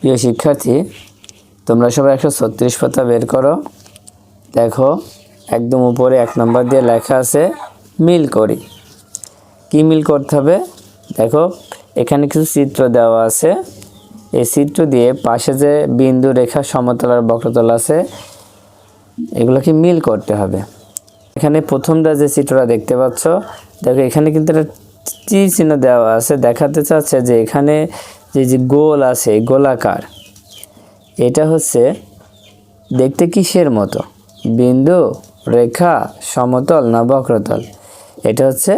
প্রিয় শিক্ষার্থী, তোমরা সবাই একশো ছত্রিশ পাতা বের করো। দেখো, একদম উপরে এক নম্বর দিয়ে লেখা আছে, মিল করি। কি মিল করতে হবে? দেখো, এখানে কিছু চিত্র দেওয়া আছে। এই চিত্র দিয়ে পাশে যে বিন্দু রেখা সমতল আর বক্রতল আছে, এগুলোকে মিল করতে হবে। এখানে প্রথমটা যে চিত্রটা দেখতে পাচ্ছ, দেখো, এখানে কিন্তু একটা টি চিহ্ন দেওয়া আছে, দেখাতে চাচ্ছে যে এখানে যে যে গোল আছে, গোলাকার, এটা হচ্ছে দেখতে কিসের মতো? বিন্দু, রেখা, সমতল না বক্রতল? এটা হচ্ছে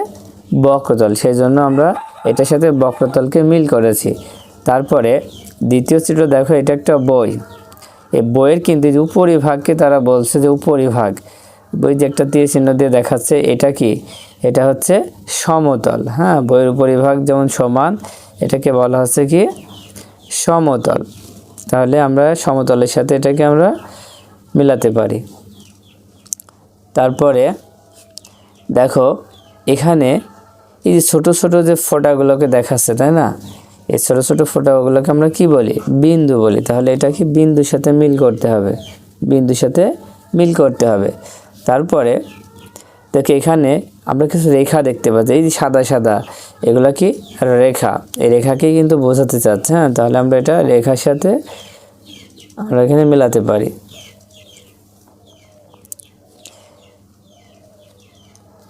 বক্রতল। সেই জন্য আমরা এটার সাথে বক্রতলকে মিল করেছি। তারপরে দ্বিতীয় চিত্র দেখো, এটা একটা বই। এই বইয়ের কিন্তু যে উপরিভাগকে তারা বলছে যে উপরিভাগ। বই যে একটা তীর চিহ্ন দিয়ে দেখাচ্ছে, এটা কি? এটা হচ্ছে সমতল হ্যাঁ? বইয়ের উপরিভাগ যেমন সমান, এটাকে বলা হচ্ছে কি? সমতল। তাহলে আমরা সমতলের সাথে এটাকে আমরা মিলাতে পারি। তারপরে দেখো, এখানে এই যে ছোটো ছোটো যে ফোঁটাগুলোকে দেখাচ্ছে, তাই না? এই ছোটো ছোটো ফোঁটাগুলোকে আমরা কি বলি? বিন্দু বলি। তাহলে এটা কি বিন্দুর সাথে মিল করতে হবে? বিন্দুর সাথে মিল করতে হবে। তারপরে দেখো এখানে আমরা কিছু রেখা দেখতে পাচ্ছি। এই যে সাদা সাদা, এগুলা কি রেখা? এই রেখাকেই কিন্তু বোঝাতে চাচ্ছে হ্যাঁ? তাহলে আমরা এটা রেখার সাথে আমরা এখানে মেলাতে পারি।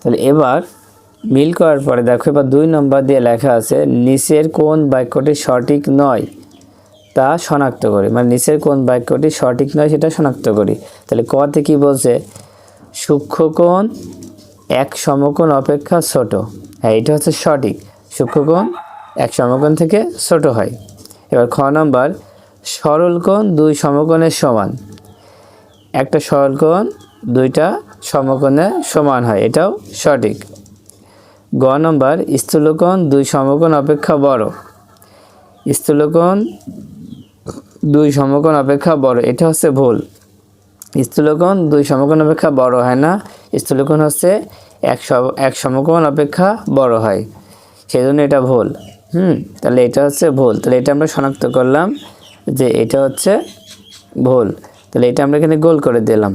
তাহলে এবার মিল করার পরে দেখো, এবার দুই নম্বর দিয়ে লেখা আছে, নিচের কোন বাক্যটি সঠিক নয় তা শনাক্ত করি। মানে নিচের কোন বাক্যটি সঠিক নয় সেটা শনাক্ত করি। তাহলে কতে কি বলছে? সূক্ষ্মকোণ এক সমকোণ অপেক্ষা ছোট। হ্যাঁ এটা হচ্ছে সঠিক। সূক্ষ্মকোণ এক সমকোণ থেকে ছোট হয়। এবার খ নম্বর সরল কোণ দুই সমকোণের সমান। একটা সরল কোণ দুইটা সমকোণে সমান হয়, এটাও সঠিক। গ নম্বর, স্থূলকোণ দুই সমকোণ অপেক্ষা বড়। স্থূলকোণ দুই সমকোণ অপেক্ষা বড়, এটা হচ্ছে ভুল। স্থূলকোণ দুই সমকোণ অপেক্ষা বড় হয় না। স্থূলকোণ হচ্ছে এক এক সমকোণ অপেক্ষা বড় হয়। সেই জন্য এটা ভুল। হুম, তাহলে এটা হচ্ছে ভুল। তাহলে এটা আমরা শনাক্ত করলাম যে এটা হচ্ছে ভুল। তাহলে এটা আমরা এখানে গোল করে দিলাম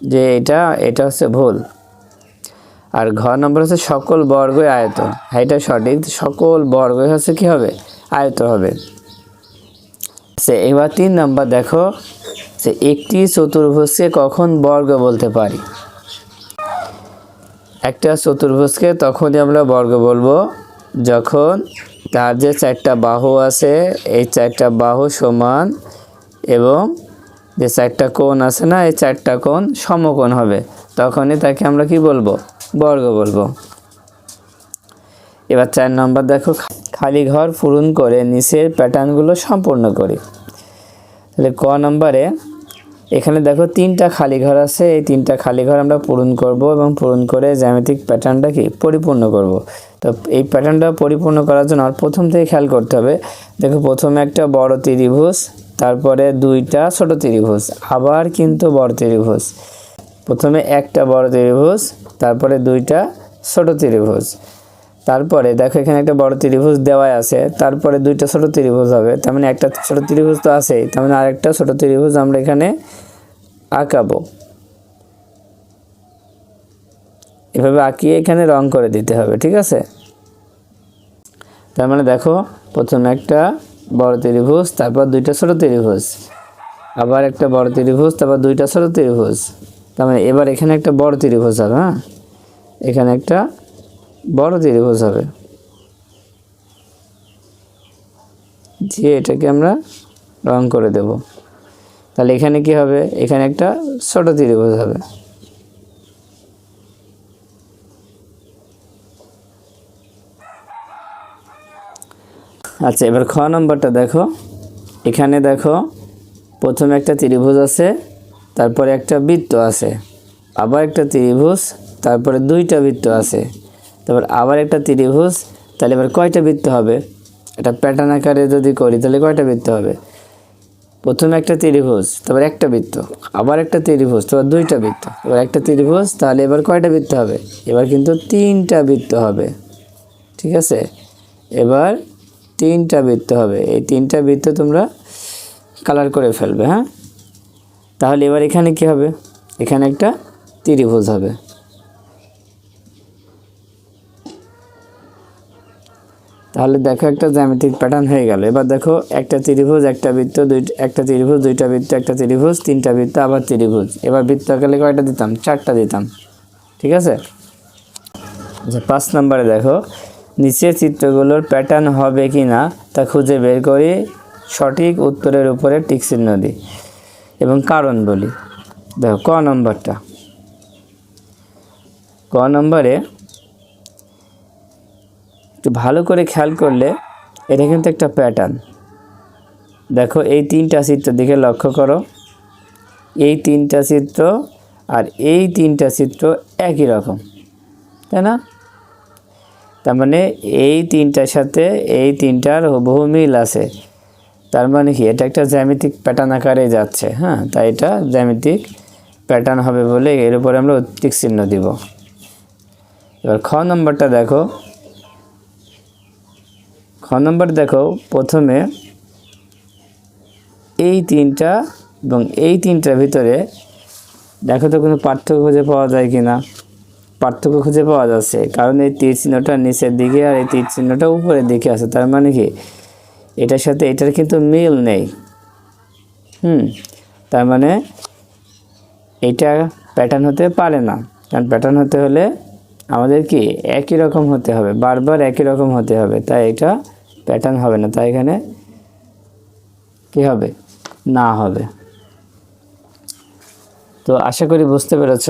যে এটা এটা হচ্ছে ভুল। আর ঘ নম্বর হচ্ছে সকল বর্গই আয়ত হ্যাঁ এটা সঠিক। সকল বর্গই হচ্ছে কি হবে? আয়ত হবে। সে, এবার তিন নম্বর দেখো। যে একটি চতুর্ভুজকে কখন বর্গ বলতে পারি? একটা চতুর্ভুজকে তখনই আমরা বর্গ বলব যখন তার যে চারটা বাহু আছে, এই চারটা বাহু সমান এবং যে চারটা কোণ আছে না, এই চারটা কোণ সমকোণ হবে। তখনই তাকে আমরা কি বলব? বর্গ বলব। এবার চার নম্বর দেখো, খালি ঘর পূরণ করে নিচের প্যাটার্নগুলো সম্পূর্ণ করি। তাহলে ক নম্বরে এখানে দেখো তিনটা খালি ঘর আছে। এই তিনটা খালি ঘর আমরা পূরণ করব এবং পূরণ করে জ্যামিতিক প্যাটার্নটা কি? পরিপূর্ণ করব। তো এই প্যাটার্নটা পরিপূর্ণ করার জন্য আর প্রথম থেকে খেয়াল করতে হবে। দেখো প্রথমে একটা বড় ত্রিভুজ, তারপরে দুইটা ছোট ত্রিভুজ, আবার কিন্তু বড় ত্রিভুজ। প্রথমে একটা বড় ত্রিভুজ, তারপরে দুইটা ছোট ত্রিভুজ। তারপরে দেখো এখানে একটা বড় ত্রিভুজ দেওয়াই আছে, তারপরে দুইটা ছোট ত্রিভুজ হবে। তার মানে একটা ছোট ত্রিভুজ তো আছেই, তার মানে আরেকটা ছোট ত্রিভুজ আমরা এখানে আঁকাবো। এভাবে আঁকিয়ে এখানে রং করে দিতে হবে, ঠিক আছে? তার মানে দেখো, প্রথমে একটা বড় ত্রিভুজ, তারপর দুইটা ছোট ত্রিভুজ, আবার একটা বড় ত্রিভুজ, তারপর দুইটা ছোট ত্রিভুজ। তার মানে এবার এখানে একটা বড় ত্রিভুজ হবে হ্যাঁ? এখানে একটা বড় ত্রিভুজ হবে দিয়ে এটাকে আমরা রং করে দেব। তাহলে এখানে কি হবে? এখানে একটা ছোট ত্রিভুজ হবে আচ্ছা এবার খ নম্বরটা দেখো। এখানে দেখো, প্রথমে একটা ত্রিভুজ আছে, তারপরে একটা বৃত্ত আছে। আবার একটা ত্রিভুজ, তারপরে দুইটা বৃত্ত আছে। তারপর আবার একটা ত্রিভুজ, তাহলে এবার কয়টা বৃত্ত হবে? এটা প্যাটার্ন আকারে যদি করি, তাহলে কয়টা বৃত্ত হবে? প্রথমে একটা ত্রিভুজ, তারপর একটা বৃত্ত, আবার একটা ত্রিভুজ, তারপর দুইটা বৃত্ত, এবার একটা ত্রিভুজ, তাহলে এবার কয়টা বৃত্ত হবে? এবার কিন্তু তিনটা বৃত্ত হবে, ঠিক আছে? এবার তিনটা বৃত্ত হবে, এই তিনটা বৃত্ত তোমরা কালার করে ফেলবে হ্যাঁ? তাহলে এবার এখানে কি হবে? এখানে একটা ত্রিভুজ হবে। তাহলে দেখো একটা জ্যামিতিক প্যাটার্ন হয়ে গেল। এবার দেখো একটা ত্রিভুজ, একটা বৃত্ত, দুই, একটা ত্রিভুজ, দুইটা বৃত্ত, একটা ত্রিভুজ, তিনটা বৃত্ত, আবার ত্রিভুজ। এবার বৃত্ত আকারে কয়টা দিতাম? চারটা দিতাম। ঠিক আছে? আচ্ছা পাঁচ নম্বরে দেখো, নিচের চিত্রগুলোর প্যাটার্ন হবে কি না তা খুঁজে বের করে, সঠিক উত্তরের উপরে টিক চিহ্ন দিই এবং কারণ বলি। দেখো, ক নম্বরটা? ক নম্বরে একটু ভালো করে খেয়াল করলে এটা কিন্তু একটা প্যাটার্ন দেখো, এই তিনটা চিত্র দিকে লক্ষ্য করো। এই তিনটা চিত্র আর এই তিনটা চিত্র একই রকম, তাই না? তার মানে এই তিনটার সাথে এই তিনটার হুবহু মিল আছে। তার মানে কি? এটা একটা জ্যামিতিক প্যাটার্ন আকারে যাচ্ছে হ্যাঁ? তাই এটা জ্যামিতিক প্যাটার্ন হবে বলে এর উপরে আমরা টিক চিহ্ন দিব। এবার খ নম্বরটা দেখো। খ নম্বর দেখো, প্রথমে এই তিনটা এবং এই তিনটার ভিতরে দেখো তো কোনো পার্থক্য খুঁজে পাওয়া যায় কি না পার্থক্য খুঁজে পাওয়া যাচ্ছে, কারণ এই তীর চিহ্নটা নিচের দিকে আর এই তীর চিহ্নটা উপরের দিকে আছে, তার মানে কি? এটার সাথে এটার কিন্তু মিল নেই। হুম, তার মানে এটা প্যাটার্ন হতে পারে না। কারণ প্যাটার্ন হতে হলে আমাদের কি? একই রকম হতে হবে, বারবার একই রকম হতে হবে, তাই এটা প্যাটার্ন হবে না তাই এখানে কি হবে? না হবে। তো আশা করি বুঝতে পেরেছ।